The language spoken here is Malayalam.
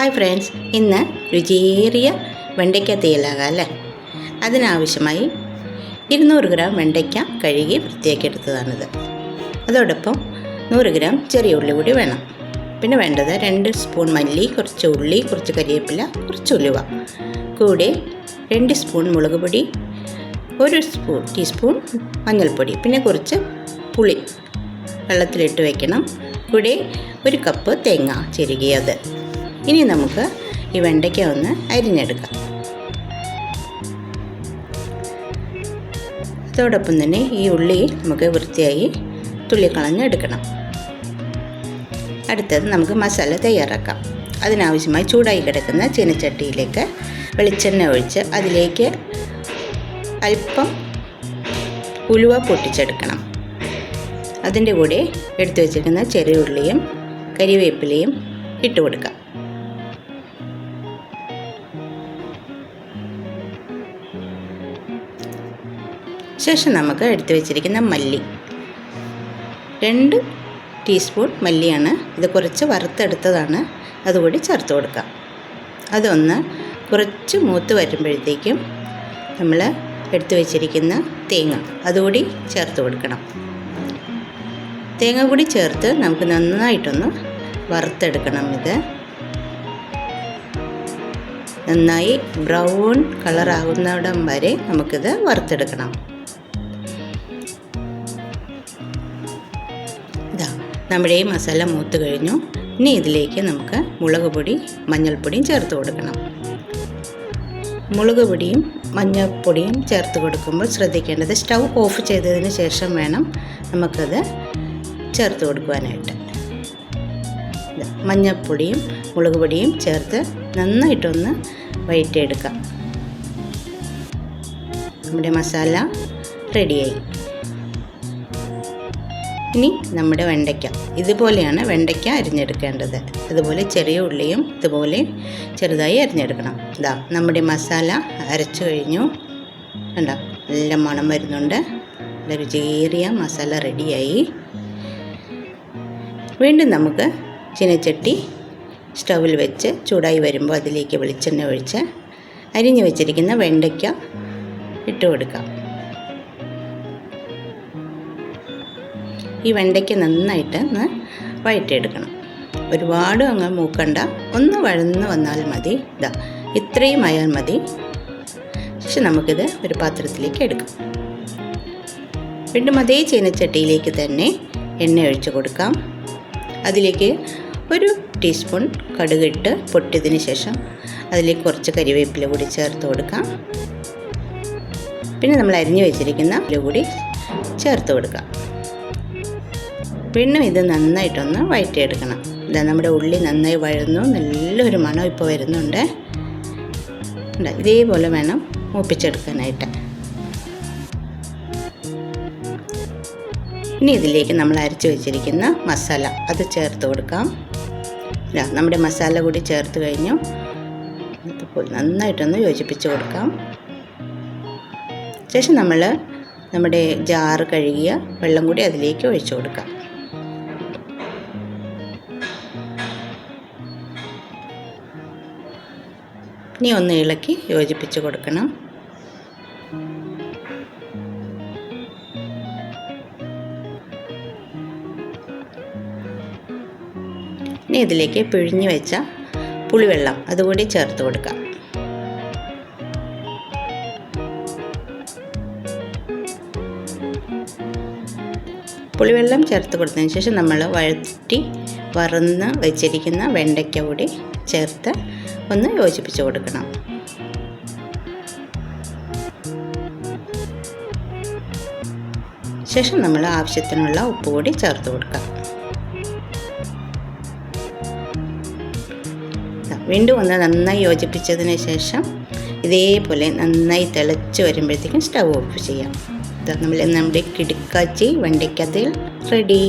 ഹായ് ഫ്രണ്ട്സ് ഇന്ന് രുചിയേറിയ വെണ്ടയ്ക്ക തീയലാകാം അല്ലേ? അതിനാവശ്യമായി ഇരുന്നൂറ് ഗ്രാം വെണ്ടയ്ക്ക കഴുകി വൃത്തിയാക്കി എടുത്തതാണിത്. അതോടൊപ്പം നൂറ് ഗ്രാം ചെറിയ ഉള്ളി കൂടി വേണം. പിന്നെ വേണ്ടത് രണ്ട് സ്പൂൺ മല്ലി കുറച്ച് ഉള്ളി കുറച്ച് കരിവേപ്പില കുറച്ച് ഉലുവ. കൂടെ രണ്ട് സ്പൂൺ മുളക് പൊടി ഒരു സ്പൂൺ ടീസ്പൂൺ മഞ്ഞൾപ്പൊടി പിന്നെ കുറച്ച് പുളി വെള്ളത്തിലിട്ട് വയ്ക്കണം കൂടെ ഒരു കപ്പ് തേങ്ങ ചെരുകിയത്. ഇനി നമുക്ക് ഈ വെണ്ടയ്ക്ക ഒന്ന് അരിഞ്ഞെടുക്കാം. അതോടൊപ്പം തന്നെ ഈ ഉള്ളി നമുക്ക് വൃത്തിയായി തുള്ളിക്കളഞ്ഞെടുക്കണം അടുത്തത് നമുക്ക് മസാല തയ്യാറാക്കാം. അതിനാവശ്യമായി ചൂടായി കിടക്കുന്ന ചീനച്ചട്ടിയിലേക്ക് വെളിച്ചെണ്ണ ഒഴിച്ച് അതിലേക്ക് അല്പം ഉലുവ പൊട്ടിച്ചെടുക്കണം. അതിന്റെ കൂടെ എടുത്തു വച്ചിരിക്കുന്ന ചെറിയ ഉള്ളിയും കരിവേപ്പിലയും ഇട്ട് കൊടുക്കാം. ശേഷം നമുക്ക് എടുത്തു വെച്ചിരിക്കുന്ന മല്ലി. രണ്ട് ടീസ്പൂൺ മല്ലിയാണ്. ഇത് കുറച്ച് വറുത്തെടുത്തതാണ്. അതുകൂടി ചേർത്ത് കൊടുക്കാം. അതൊന്ന് കുറച്ച് മൂത്ത് വരുമ്പോഴത്തേക്കും നമ്മൾ എടുത്തു വെച്ചിരിക്കുന്ന തേങ്ങ അതുകൂടി ചേർത്ത് കൊടുക്കണം. തേങ്ങ കൂടി ചേർത്ത് നമുക്ക് നന്നായിട്ടൊന്ന് വറുത്തെടുക്കണം ഇത്. നന്നായി ബ്രൗൺ കളറാകുന്നിടം വരെ നമുക്കിത് വറുത്തെടുക്കണം. നമ്മുടെ ഈ മസാല മൂത്ത് കഴിഞ്ഞു. ഇനി ഇതിലേക്ക് നമുക്ക് മുളക് പൊടി മഞ്ഞൾപ്പൊടിയും ചേർത്ത് കൊടുക്കണം. മുളക് പൊടിയും മഞ്ഞൾപ്പൊടിയും ചേർത്ത് കൊടുക്കുമ്പോൾ ശ്രദ്ധിക്കേണ്ടത് സ്റ്റൗ ഓഫ് ചെയ്തതിന് ശേഷം വേണം നമുക്കത് ചേർത്ത് കൊടുക്കുവാനായിട്ട്. മഞ്ഞൾപ്പൊടിയും മുളക് പൊടിയും ചേർത്ത് നന്നായിട്ടൊന്ന് വയറ്റിയെടുക്കാം നമ്മുടെ മസാല റെഡിയായി. ഇനി നമ്മുടെ വെണ്ടയ്ക്ക. ഇതുപോലെയാണ് വെണ്ടയ്ക്ക അരിഞ്ഞെടുക്കേണ്ടത്. അതുപോലെ ചെറിയ ഉള്ളിയും ഇതുപോലെ ചെറുതായി അരിഞ്ഞെടുക്കണം. ഇതാ നമ്മുടെ മസാല അരച്ചു കഴിഞ്ഞു. കണ്ടോ നല്ല മണം വരുന്നുണ്ട്. നല്ല രുചിയേറിയ മസാല റെഡിയായി. വീണ്ടും നമുക്ക് ചീനച്ചട്ടി സ്റ്റൗവിൽ വെച്ച് ചൂടായി വരുമ്പോൾ അതിലേക്ക് വെളിച്ചെണ്ണ ഒഴിച്ച് അരിഞ്ഞു വെച്ചിരിക്കുന്ന വെണ്ടയ്ക്ക ഇട്ട് കൊടുക്കാം ഈ വെണ്ടയ്ക്ക് നന്നായിട്ട് ഒന്ന് വഴറ്റിയെടുക്കണം ഒരുപാട് അങ്ങ് മൂക്കണ്ട. ഒന്ന് വഴന്ന് വന്നാൽ മതി. ഇതാ ഇത്രയും ആയാൽ മതി. പക്ഷെ നമുക്കിത് ഒരു പാത്രത്തിലേക്ക് എടുക്കാം. വീണ്ടും അതേ ചീനച്ചട്ടിയിലേക്ക് തന്നെ എണ്ണ ഒഴിച്ച് കൊടുക്കാം. അതിലേക്ക് ഒരു ടീസ്പൂൺ കടുകിട്ട് പൊട്ടിയതിന് ശേഷം അതിലേക്ക് കുറച്ച് കരിവേപ്പില കൂടി ചേർത്ത് കൊടുക്കാം. പിന്നെ നമ്മൾ അരിഞ്ഞു വെച്ചിരിക്കുന്ന കൂടി ചേർത്ത് കൊടുക്കാം. വീണ്ടും ഇത് നന്നായിട്ടൊന്ന് വഴറ്റിയെടുക്കണം ഇതാ നമ്മുടെ ഉള്ളി നന്നായി വഴന്നു. നല്ലൊരു മണം ഇപ്പോൾ വരുന്നുണ്ട്. ഇതേപോലെ വേണം മൂപ്പിച്ചെടുക്കാനായിട്ട്. ഇനി ഇതിലേക്ക് നമ്മൾ അരച്ച് വെച്ചിരിക്കുന്ന മസാല അത് ചേർത്ത് കൊടുക്കാം. നമ്മുടെ മസാല കൂടി ചേർത്ത് കഴിഞ്ഞു. നന്നായിട്ടൊന്ന് യോജിപ്പിച്ച് കൊടുക്കാം. ശേഷം നമ്മൾ നമ്മുടെ ജാറ് കഴുകിയ വെള്ളം കൂടി അതിലേക്ക് ഒഴിച്ചു കൊടുക്കാം. ഇനി ഒന്ന് ഇളക്കി യോജിപ്പിച്ച് കൊടുക്കണം. ഇനി ഇതിലേക്ക് പിഴിഞ്ഞു വെച്ച പുളിവെള്ളം അതുകൂടി ചേർത്ത് കൊടുക്കാം. പുളിവെള്ളം ചേർത്ത് കൊടുത്തതിന് ശേഷം നമ്മൾ വഴറ്റി വറന്ന് വെച്ചിരിക്കുന്ന വെണ്ടയ്ക്ക കൂടി ചേർത്ത് ഒന്ന് യോജിപ്പിച്ച് കൊടുക്കണം. ശേഷം നമ്മൾ ആവശ്യത്തിനുള്ള ഉപ്പ് കൂടി ചേർത്ത് കൊടുക്കാം. വീണ്ടും ഒന്ന് നന്നായി യോജിപ്പിച്ചതിന് ശേഷം ഇതേപോലെ നന്നായി തിളച്ച് വരുമ്പോഴത്തേക്കും സ്റ്റവ് ഓഫ് ചെയ്യാം. നമ്മൾ നമ്മുടെ കിടുക്കാച്ചി വെണ്ടയ്ക്കതിൽ റെഡി.